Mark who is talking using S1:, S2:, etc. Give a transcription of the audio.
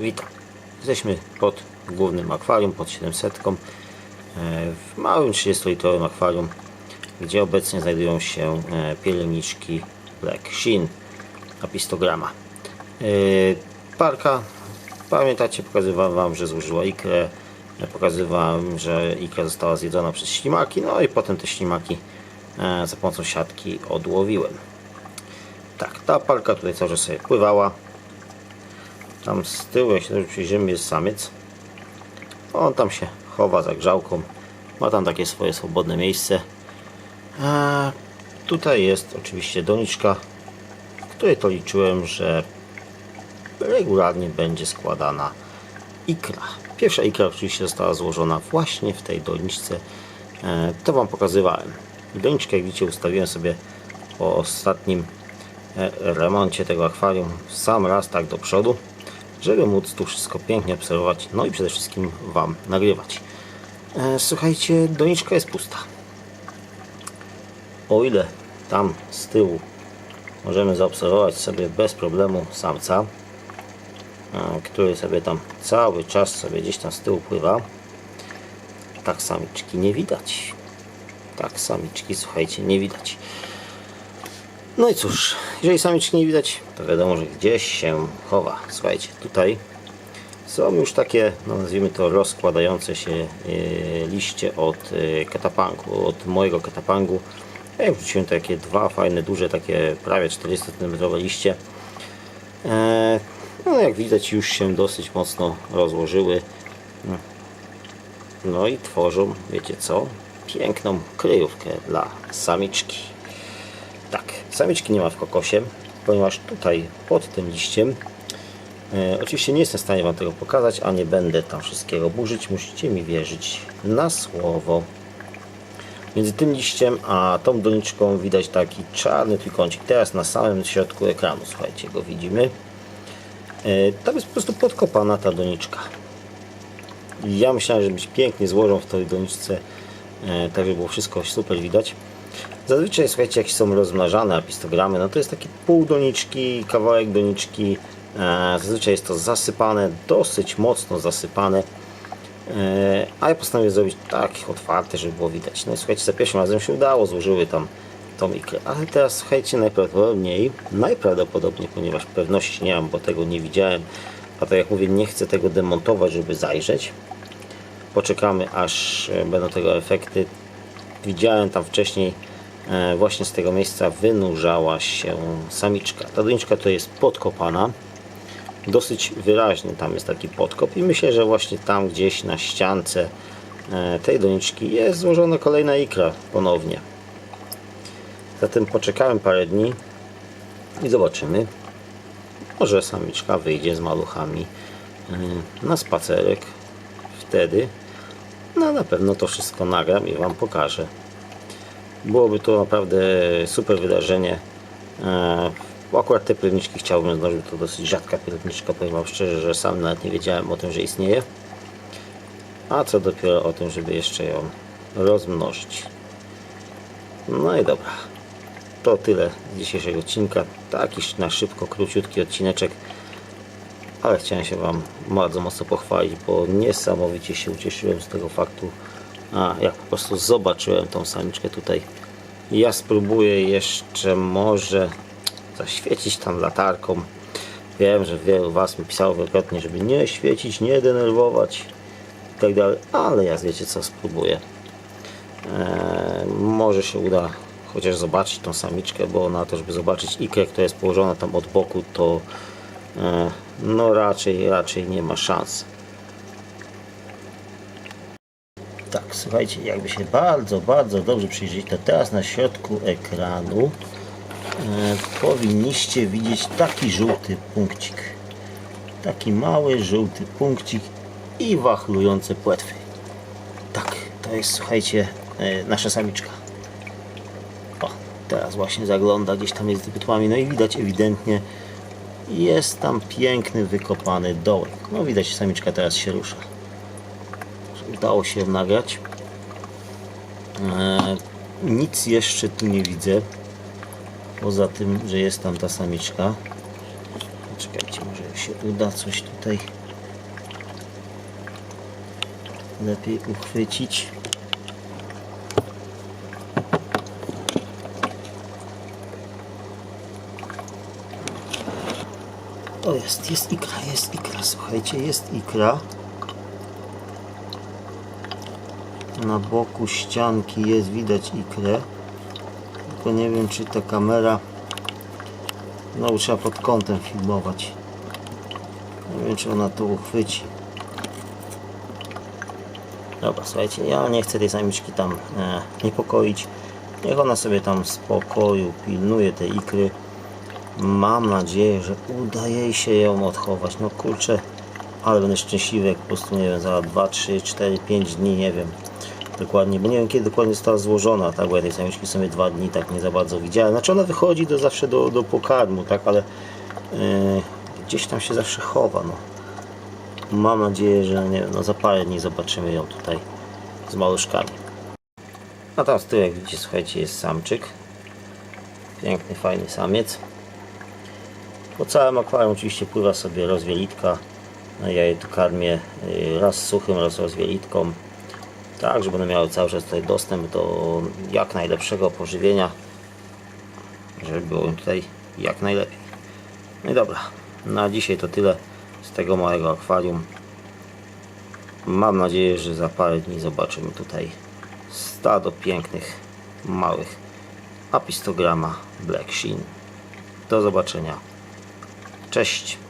S1: Witam. Jesteśmy pod głównym akwarium, pod 700. e, W małym 30-litrowym akwarium, gdzie obecnie znajdują się e, pieleniczki Black Shin apistograma. E, Parka, pamiętacie, pokazywałem Wam, że złożyła ikrę. Pokazywałem, że ikra została zjedzona przez ślimaki, no i potem te ślimaki za pomocą siatki odłowiłem. Tak, ta parka tutaj cały czas sobie pływała. Tam z tyłu, jak się dobrze przyjrzymy, jest samiec. On tam się chowa za grzałką. Ma tam takie swoje swobodne miejsce. A tutaj jest oczywiście doniczka, w której to liczyłem, że regularnie będzie składana ikra. Pierwsza ikra oczywiście została złożona właśnie w tej doniczce. E, To Wam pokazywałem. Doniczkę, jak widzicie, ustawiłem sobie po ostatnim e, remoncie tego akwarium sam raz tak do przodu, żeby móc tu wszystko pięknie obserwować, no i przede wszystkim Wam nagrywać. E, Słuchajcie, doniczka jest pusta. O ile tam z tyłu możemy zaobserwować sobie bez problemu samca, e, który sobie tam cały czas sobie gdzieś tam z tyłu pływa, tak samiczki nie widać. Tak samiczki, słuchajcie, nie widać. No i cóż, jeżeli samiczki nie widać, to wiadomo, że gdzieś się chowa. Słuchajcie, tutaj są już takie, no nazwijmy to, rozkładające się e, liście od e, katapangu, od mojego katapangu. Ja wrzuciłem takie dwa fajne, duże, takie prawie 40 cm liście. E, no jak widać już się dosyć mocno rozłożyły. No i tworzą, wiecie co, piękną kryjówkę dla samiczki. Tak, samiczki nie ma w kokosie, ponieważ tutaj pod tym liściem e, oczywiście nie jestem w stanie Wam tego pokazać, a nie będę tam wszystkiego burzyć, musicie mi wierzyć na słowo. Między tym liściem a tą doniczką widać taki czarny trójkącik. Teraz na samym środku ekranu, słuchajcie, go widzimy. E, Tam jest po prostu podkopana ta doniczka. Ja myślałem, że być pięknie złożą w tej doniczce, e, tak żeby było wszystko super widać. Zazwyczaj, słuchajcie, jak są rozmnażane apistogramy, no to jest takie pół doniczki, kawałek doniczki. E, Zazwyczaj jest to zasypane, dosyć mocno zasypane. E, A ja postanowiłem zrobić tak otwarte, żeby było widać. No i słuchajcie, za pierwszym razem się udało, złożyły tam tą ikrę. Ale teraz, słuchajcie, najprawdopodobniej, najprawdopodobniej, ponieważ pewności nie mam, bo tego nie widziałem, a tak jak mówię, nie chcę tego demontować, żeby zajrzeć. Poczekamy, aż e, będą tego efekty. Widziałem tam wcześniej, właśnie z tego miejsca wynurzała się samiczka. Ta doniczka to jest podkopana. Dosyć wyraźny tam jest taki podkop i myślę, że właśnie tam gdzieś na ściance e, tej doniczki jest złożona kolejna ikra ponownie. Zatem poczekałem parę dni i zobaczymy. Może samiczka wyjdzie z maluchami e, na spacerek. Wtedy no na pewno to wszystko nagram i Wam pokażę. Byłoby to naprawdę super wydarzenie. E, akurat te pielniczki chciałbym zdążyć, to dosyć rzadka pielniczka, powiem Wam szczerze, że sam nawet nie wiedziałem o tym, że istnieje. A co dopiero o tym, żeby jeszcze ją rozmnożyć. No i dobra. To tyle z dzisiejszego odcinka. Taki na szybko, króciutki odcineczek. Ale chciałem się Wam bardzo mocno pochwalić, bo niesamowicie się ucieszyłem z tego faktu, a jak po prostu zobaczyłem tą samiczkę tutaj. Ja spróbuję jeszcze może zaświecić tam latarką. Wiem, że wielu Was mi pisało wielokrotnie, żeby nie świecić, nie denerwować i tak dalej, ale ja wiecie co, spróbuję. Eee, może się uda chociaż zobaczyć tą samiczkę, bo na to, żeby zobaczyć ikrę, która jest położona tam od boku, to e, no raczej, raczej nie ma szans. Tak, słuchajcie, jakby się bardzo, bardzo dobrze przyjrzeć, to teraz na środku ekranu e, powinniście widzieć taki żółty punkcik. Taki mały, żółty punkcik i wachlujące płetwy. Tak, to jest, słuchajcie, e, nasza samiczka. O, teraz właśnie zagląda gdzieś tam jest wytłami, no i widać ewidentnie jest tam piękny, wykopany dołek. No widać, samiczka teraz się rusza udało się nagrać. E, nic jeszcze tu nie widzę. Poza tym, że jest tam ta samiczka. Czekajcie, może się uda coś tutaj lepiej uchwycić. O, jest, jest ikra, jest ikra, słuchajcie, jest ikra. Na boku ścianki jest widać ikrę. Tylko nie wiem czy ta kamera no trzeba pod kątem filmować. Nie wiem czy ona to uchwyci. Dobra, słuchajcie, ja nie chcę tej samiczki tam e, niepokoić. Niech ona sobie tam w spokoju pilnuje tej ikry. Mam nadzieję, że uda jej się ją odchować. No kurczę, ale będę szczęśliwy, jak po prostu, nie wiem, za 2, 3, 4, 5 dni, nie wiem dokładnie, bo nie wiem kiedy dokładnie została złożona, tak, bo ja tej samiczki sobie dwa dni tak nie za bardzo widziałem. Znaczy ona wychodzi do, zawsze do, do pokarmu, tak, ale yy, gdzieś tam się zawsze chowa, no. Mam nadzieję, że nie no za parę dni zobaczymy ją tutaj z maluszkami. A tam z tyłu, jak widzicie, słuchajcie, jest samczyk. Piękny, fajny samiec. Po całym akwarium oczywiście pływa sobie rozwielitka. No, ja je tu karmię y, raz suchym, raz rozwielitką. Tak, żeby one miały cały czas tutaj dostęp do jak najlepszego pożywienia. Żeby było im tutaj jak najlepiej. No i dobra, na dzisiaj to tyle z tego małego akwarium. Mam nadzieję, że za parę dni zobaczymy tutaj stado pięknych, małych apistograma Black Sheen. Do zobaczenia. Cześć.